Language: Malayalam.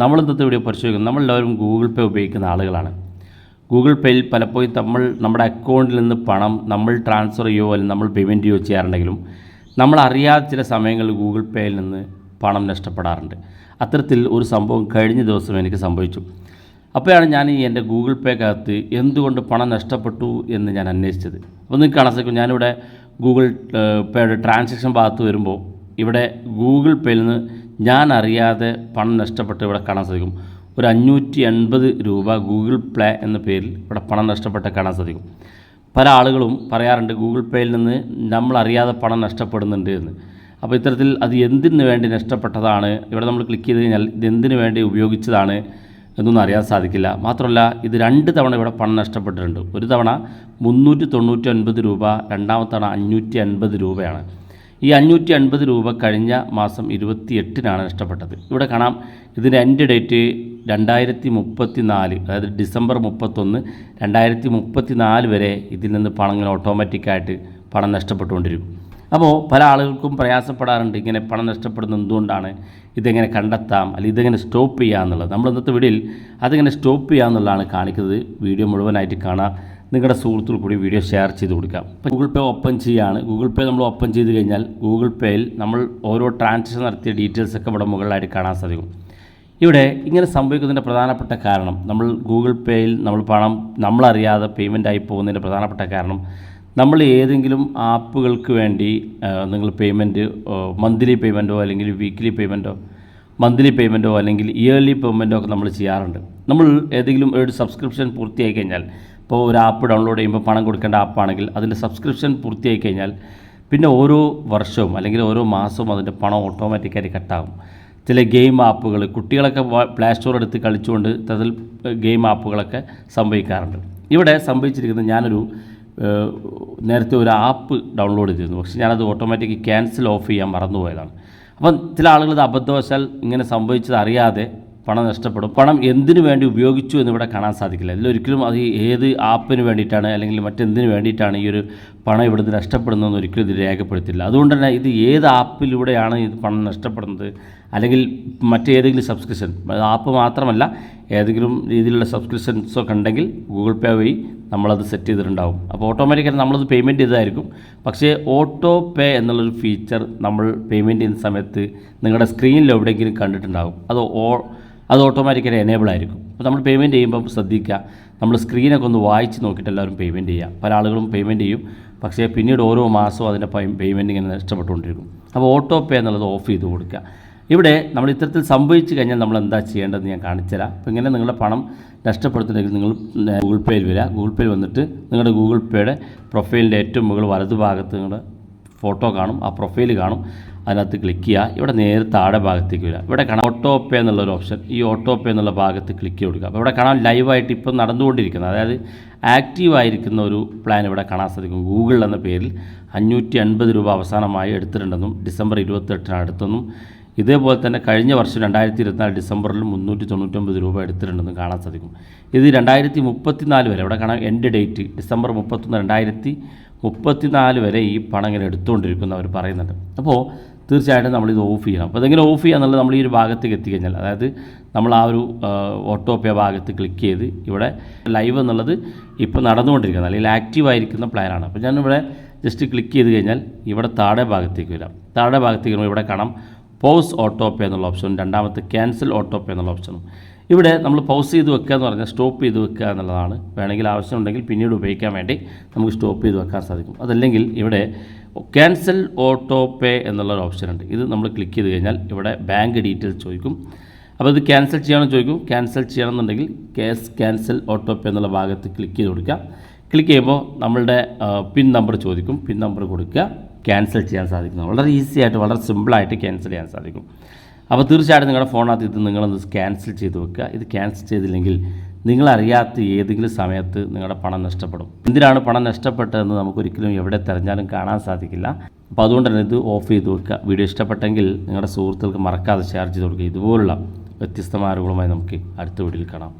നമ്മൾ ഇന്നത്തെ വീഡിയോ പരിശോധിക്കുന്നത് നമ്മളെല്ലാവരും ഗൂഗിൾ പേ ഉപയോഗിക്കുന്ന ആളുകളാണ്. ഗൂഗിൾ പേയിൽ പലപ്പോഴും നമ്മൾ നമ്മുടെ അക്കൗണ്ടിൽ നിന്ന് പണം നമ്മൾ ട്രാൻസ്ഫർ ചെയ്യുകയോ അല്ലെങ്കിൽ നമ്മൾ പേയ്മെന്റ് ചെയ്യുകയോ ചെയ്യാറുണ്ടെങ്കിലും നമ്മൾ അറിയാതെ ചില സമയങ്ങളിൽ ഗൂഗിൾ പേയിൽ നിന്ന് പണം നഷ്ടപ്പെടാറുണ്ട്. അത്തരത്തിൽ ഒരു സംഭവം കഴിഞ്ഞ ദിവസം എനിക്ക് സംഭവിച്ചു. അപ്പോഴാണ് ഞാൻ ഈ എന്റെ ഗൂഗിൾ പേക്കകത്ത് എന്തുകൊണ്ട് പണം നഷ്ടപ്പെട്ടു എന്ന് ഞാൻ അന്വേഷിച്ചത്. അപ്പോൾ നിങ്ങൾക്ക് കാണാൻ ഞാനിവിടെ ഗൂഗിൾ പേയുടെ ട്രാൻസാക്ഷൻ ഭാഗത്ത് വരുമ്പോൾ ഇവിടെ ഗൂഗിൾ പേയിൽ നിന്ന് ഞാൻ അറിയാതെ പണം നഷ്ടപ്പെട്ട് ഇവിടെ കാണാൻ സാധിക്കും. ഒരു അഞ്ഞൂറ്റി എൺപത് രൂപ ഗൂഗിൾ പ്ലേ എന്ന പേരിൽ ഇവിടെ പണം നഷ്ടപ്പെട്ട് കാണാൻ സാധിക്കും. പല ആളുകളും പറയാറുണ്ട് ഗൂഗിൾ പേയിൽ നിന്ന് നമ്മൾ അറിയാതെ പണം നഷ്ടപ്പെടുന്നുണ്ട് എന്ന്. അപ്പോൾ ഇത്തരത്തിൽ അത് എന്തിനു വേണ്ടി നഷ്ടപ്പെട്ടതാണ്? ഇവിടെ നമ്മൾ ക്ലിക്ക് ചെയ്ത് കഴിഞ്ഞാൽ ഇത് എന്തിനു വേണ്ടി ഉപയോഗിച്ചതാണ് എന്നൊന്നും അറിയാൻ സാധിക്കില്ല. മാത്രമല്ല ഇത് രണ്ട് തവണ ഇവിടെ പണം നഷ്ടപ്പെട്ടിട്ടുണ്ട്. ഒരു തവണ മുന്നൂറ്റി തൊണ്ണൂറ്റി ഒൻപത് രൂപ രണ്ടാമത്തവണ തവണ അഞ്ഞൂറ്റി അൻപത് രൂപയാണ്. ഈ അഞ്ഞൂറ്റി അൻപത് രൂപ കഴിഞ്ഞ മാസം ഇരുപത്തി എട്ടിനാണ് നഷ്ടപ്പെട്ടത്. ഇവിടെ കാണാം ഇതിന്റെ എൻഡ് ഡേറ്റ് രണ്ടായിരത്തി മുപ്പത്തി നാല് അതായത് ഡിസംബർ മുപ്പത്തൊന്ന് രണ്ടായിരത്തി മുപ്പത്തി നാല് വരെ ഇതിൽ നിന്ന് പണം ഇങ്ങനെ ഓട്ടോമാറ്റിക്കായിട്ട് പണം നഷ്ടപ്പെട്ടുകൊണ്ടിരിക്കും. അപ്പോൾ പല ആളുകൾക്കും പ്രയാസപ്പെടാറുണ്ട് ഇങ്ങനെ പണം നഷ്ടപ്പെടുന്നത് എന്തുകൊണ്ടാണ്? ഇതെങ്ങനെ കണ്ടെത്താം? അല്ലെങ്കിൽ ഇതെങ്ങനെ സ്റ്റോപ്പ് ചെയ്യുക എന്നുള്ളത് നമ്മൾ ഇന്നത്തെ വീഡിയോയിൽ അതെങ്ങനെ സ്റ്റോപ്പ് ചെയ്യുക എന്നുള്ളതാണ് കാണിക്കുന്നത്. വീഡിയോ മുഴുവനായിട്ട് കാണാം. നിങ്ങളുടെ സുഹൃത്തുക്കൾ കൂടി വീഡിയോ ഷെയർ ചെയ്ത് കൊടുക്കാം. ഇപ്പോൾ ഗൂഗിൾ പേ ഓപ്പൺ ചെയ്യുകയാണ് ഗൂഗിൾ പേ നമ്മൾ ഓപ്പൺ ചെയ്ത് കഴിഞ്ഞാൽ ഗൂഗിൾ പേയിൽ നമ്മൾ ഓരോ ട്രാൻസാക്ഷൻ നടത്തിയ ഡീറ്റെയിൽസ് ഒക്കെ ഇവിടെ മുകളിലായിട്ട് കാണാൻ സാധിക്കും. ഇവിടെ ഇങ്ങനെ സംഭവിക്കുന്നതിന്റെ പ്രധാനപ്പെട്ട കാരണം നമ്മൾ ഗൂഗിൾ പേയിൽ നമ്മൾ പണം നമ്മളറിയാതെ ആയി പോകുന്നതിന്റെ പ്രധാനപ്പെട്ട കാരണം നമ്മൾ ഏതെങ്കിലും ആപ്പുകൾക്ക് വേണ്ടി നിങ്ങൾ പേയ്മെന്റ് മന്ത്ലി പേയ്മെന്റോ അല്ലെങ്കിൽ വീക്ക്ലി പേയ്മെന്റോ മന്ത്ലി പേയ്മെന്റോ അല്ലെങ്കിൽ ഇയർലി പേയ്മെന്റോ ഒക്കെ നമ്മൾ ചെയ്യാറുണ്ട്. നമ്മൾ ഏതെങ്കിലും ഒരു സബ്സ്ക്രിപ്ഷൻ പൂർത്തിയായി കഴിഞ്ഞാൽ ഇപ്പോൾ ഒരു ആപ്പ് ഡൗൺലോഡ് ചെയ്യുമ്പോൾ പണം കൊടുക്കേണ്ട ആപ്പാണെങ്കിൽ അതിന്റെ സബ്സ്ക്രിപ്ഷൻ പൂർത്തിയായി കഴിഞ്ഞാൽ പിന്നെ ഓരോ വർഷവും അല്ലെങ്കിൽ ഓരോ മാസവും അതിന്റെ പണം ഓട്ടോമാറ്റിക്കായിട്ട് കട്ടാകും ചില ഗെയിം ആപ്പുകൾ കുട്ടികളൊക്കെ പ്ലേ സ്റ്റോർ എടുത്ത് കളിച്ചുകൊണ്ട് അതിൽ ഗെയിം ആപ്പുകളൊക്കെ സംഭവിക്കാറുണ്ട്. ഇവിടെ സംഭവിച്ചിരിക്കുന്നത് ഞാനൊരു നേരത്തെ ഒരു ആപ്പ് ഡൗൺലോഡ് ചെയ്തിരുന്നു. പക്ഷേ ഞാനത് ഓട്ടോമാറ്റിക് ക്യാൻസൽ ഓഫ് ചെയ്യാൻ മറന്നുപോയതാണ്. അപ്പം ചില ആളുകൾ ഇത് അബദ്ധവശാൽ ഇങ്ങനെ സംഭവിച്ചത് അറിയാതെ പണം നഷ്ടപ്പെടും. പണം എന്തിനു വേണ്ടി ഉപയോഗിച്ചു എന്നിവിടെ കാണാൻ സാധിക്കില്ല. ഇതിലൊരിക്കലും അത് ഏത് ആപ്പിന് വേണ്ടിയിട്ടാണ് അല്ലെങ്കിൽ മറ്റെന്തിനു വേണ്ടിയിട്ടാണ് ഈ ഒരു പണം ഇവിടുന്ന് നഷ്ടപ്പെടുന്നതെന്ന് ഒരിക്കലും ഇത് രേഖപ്പെടുത്തില്ല അതുകൊണ്ട് തന്നെ ഇത് ഏത് ആപ്പിലൂടെയാണ് ഇത് പണം നഷ്ടപ്പെടുന്നത്? അല്ലെങ്കിൽ മറ്റേതെങ്കിലും സബ്സ്ക്രിപ്ഷൻ ആപ്പ് മാത്രമല്ല ഏതെങ്കിലും രീതിയിലുള്ള സബ്സ്ക്രിപ്ഷൻസോ ഒക്കെ ഉണ്ടെങ്കിൽ ഗൂഗിൾ പേ വഴി നമ്മളത് സെറ്റ് ചെയ്തിട്ടുണ്ടാകും അപ്പോൾ ഓട്ടോമാറ്റിക്കായി നമ്മളത് പേയ്മെന്റ് ചെയ്തതായിരിക്കും. പക്ഷേ ഓട്ടോ പേ എന്നുള്ളൊരു ഫീച്ചർ നമ്മൾ പേയ്മെന്റ് ചെയ്യുന്ന സമയത്ത് നിങ്ങളുടെ സ്ക്രീനിൽ എവിടെയെങ്കിലും കണ്ടിട്ടുണ്ടാകും അത് ഓ അത് ഓട്ടോമാറ്റിക്കലി എനേബിൾ ആയിരിക്കും. അപ്പോൾ നമ്മൾ പേയ്മെന്റ് ചെയ്യുമ്പോൾ ശ്രദ്ധിക്കുക. നമ്മൾ സ്ക്രീനൊക്കെ ഒന്ന് വായിച്ച് നോക്കിയിട്ട് എല്ലാവരും പേയ്മെന്റ് ചെയ്യുക. പല ആളുകളും പേയ്മെന്റ് ചെയ്യും. പക്ഷേ പിന്നീട് ഓരോ മാസവും അതിന്റെ പേയ്മെന്റ് ഇങ്ങനെ നഷ്ടപ്പെട്ടുകൊണ്ടിരിക്കും. അപ്പോൾ ഓട്ടോ പേ എന്നുള്ളത് ഓഫ് ചെയ്ത് കൊടുക്കുക. ഇവിടെ നമ്മൾ ഇത്തരത്തിൽ സംഭവിച്ചു കഴിഞ്ഞാൽ നമ്മൾ എന്താ ചെയ്യേണ്ടതെന്ന് ഞാൻ കാണിച്ചുതരാം അപ്പോൾ ഇങ്ങനെ നിങ്ങളുടെ പണം നഷ്ടപ്പെടുത്തുന്നെങ്കിൽ നിങ്ങൾ ഗൂഗിൾ പേയിൽ വരിക. ഗൂഗിൾ പേയിൽ വന്നിട്ട് നിങ്ങളുടെ ഗൂഗിൾ പേയുടെ പ്രൊഫൈലിന്റെ ഏറ്റവും മുകളിൽ വലതുഭാഗത്ത് നിങ്ങളുടെ ഫോട്ടോ കാണും ആ പ്രൊഫൈൽ കാണും. അതിനകത്ത് ക്ലിക്ക് ചെയ്യുക ഇവിടെ നേരെ താഴെ ഭാഗത്തേക്ക് വരിക. ഇവിടെ കാണാം ഓട്ടോ പേ എന്നുള്ളൊരു ഓപ്ഷൻ ഈ ഓട്ടോ പേ എന്നുള്ള ഭാഗത്ത് ക്ലിക്ക് ചെയ്ത് കൊടുക്കുക. അപ്പോൾ ഇവിടെ കാണാം ലൈവായിട്ട് ഇപ്പം നടന്നുകൊണ്ടിരിക്കുന്നത്. അതായത് ആക്റ്റീവ് ആയിരിക്കുന്ന ഒരു പ്ലാൻ ഇവിടെ കാണാൻ സാധിക്കും. ഗൂഗിൾ എന്ന പേരിൽ അഞ്ഞൂറ്റി അൻപത് രൂപ അവസാനമായി എടുത്തിട്ടുണ്ടെന്നും ഡിസംബർ ഇരുപത്തെട്ടിനാണ് എടുത്തെന്നും ഇതേപോലെ തന്നെ കഴിഞ്ഞ വർഷം രണ്ടായിരത്തി ഇരുപത്തിനാല് ഡിസംബറിൽ മുന്നൂറ്റി തൊണ്ണൂറ്റൊമ്പത് രൂപ എടുത്തിട്ടുണ്ടെന്ന് കാണാൻ സാധിക്കും. ഇത് രണ്ടായിരത്തി മുപ്പത്തിനാല് വരെ ഇവിടെ കാണാം എൻഡ് ഡേറ്റ് ഡിസംബർ മുപ്പത്തൊന്ന് രണ്ടായിരത്തി മുപ്പത്തിനാല് വരെ ഈ പണം ഇങ്ങനെ എടുത്തുകൊണ്ടിരിക്കുന്നു അവർ പറയുന്നുണ്ട്. അപ്പോൾ തീർച്ചയായിട്ടും നമ്മളിത് ഓഫ് ചെയ്യണം. അപ്പോൾ ഇതെങ്ങനെ ഓഫ് ചെയ്യുക എന്നുള്ളത് നമ്മൾ ഈ ഒരു ഭാഗത്തേക്ക് എത്തിക്കഴിഞ്ഞാൽ അതായത് നമ്മൾ ആ ഒരു ഓട്ടോ പേ ഭാഗത്ത് ക്ലിക്ക് ചെയ്ത് ഇവിടെ ലൈവ് എന്നുള്ളത് ഇപ്പോൾ നടന്നുകൊണ്ടിരിക്കുന്നത്. അല്ലെങ്കിൽ ആക്റ്റീവ് ആയിരിക്കുന്ന പ്ലാനാണ് അപ്പോൾ ഞാനിവിടെ ജസ്റ്റ് ക്ലിക്ക് ചെയ്ത് കഴിഞ്ഞാൽ ഇവിടെ താഴെ ഭാഗത്തേക്ക് വരാം. താഴെ ഭാഗത്തേക്ക് വരുമ്പോൾ ഇവിടെ കാണാം പോസ് ഓട്ടോ പേ എന്നുള്ള ഓപ്ഷനും രണ്ടാമത്തെ ക്യാൻസൽ ഓട്ടോ പേ എന്നുള്ള ഓപ്ഷനും ഇവിടെ നമ്മൾ പൗസ് ചെയ്ത് വെക്കുക എന്ന് പറഞ്ഞാൽ സ്റ്റോപ്പ് ചെയ്ത് വെക്കുക എന്നുള്ളതാണ്. വേണമെങ്കിൽ ആവശ്യമുണ്ടെങ്കിൽ പിന്നീട് ഉപയോഗിക്കാൻ വേണ്ടി നമുക്ക് സ്റ്റോപ്പ് ചെയ്ത് വെക്കാൻ സാധിക്കും. അതല്ലെങ്കിൽ ഇവിടെ ക്യാൻസൽ ഓട്ടോ പേ എന്നുള്ളൊരു ഓപ്ഷൻ ഉണ്ട്. ഇത് നമ്മൾ ക്ലിക്ക് ചെയ്ത് കഴിഞ്ഞാൽ ഇവിടെ ബാങ്ക് ഡീറ്റെയിൽസ് ചോദിക്കും. അപ്പോൾ ഇത് ക്യാൻസൽ ചെയ്യണമെന്ന് ചോദിക്കും. ക്യാൻസൽ ചെയ്യണമെന്നുണ്ടെങ്കിൽ കേസ് ക്യാൻസൽ ഓട്ടോ പേ എന്നുള്ള ഭാഗത്ത് ക്ലിക്ക് ചെയ്ത് കൊടുക്കുക. ക്ലിക്ക് ചെയ്യുമ്പോൾ നമ്മളുടെ പിൻ നമ്പർ ചോദിക്കും. പിൻ നമ്പർ കൊടുക്കുക. ക്യാൻസൽ ചെയ്യാൻ സാധിക്കും വളരെ ഈസി ആയിട്ട് വളരെ സിമ്പിളായിട്ട് ക്യാൻസൽ ചെയ്യാൻ സാധിക്കും. അപ്പോൾ തീർച്ചയായിട്ടും നിങ്ങളുടെ ഫോണിനകത്ത് ഇത് നിങ്ങളൊന്ന് ക്യാൻസൽ ചെയ്ത് വെക്കുക. ഇത് ക്യാൻസൽ ചെയ്തില്ലെങ്കിൽ നിങ്ങളറിയാത്ത ഏതെങ്കിലും സമയത്ത് നിങ്ങളുടെ പണം നഷ്ടപ്പെടും. എന്തിനാണ് പണം നഷ്ടപ്പെട്ടതെന്ന് നമുക്കൊരിക്കലും എവിടെ തിരഞ്ഞാലും കാണാൻ സാധിക്കില്ല. അപ്പോൾ അതുകൊണ്ട് തന്നെ ഇത് ഓഫ് ചെയ്ത് വെക്കുക. വീഡിയോ ഇഷ്ടപ്പെട്ടെങ്കിൽ നിങ്ങളുടെ സുഹൃത്തുക്കൾക്ക് മറക്കാതെ ഷെയർ ചെയ്ത് കൊടുക്കുക. ഇതുപോലുള്ള വ്യത്യസ്തമായ അറിവുകളുമായി നമുക്ക് അടുത്ത വീഡിയോയിൽ കാണാം.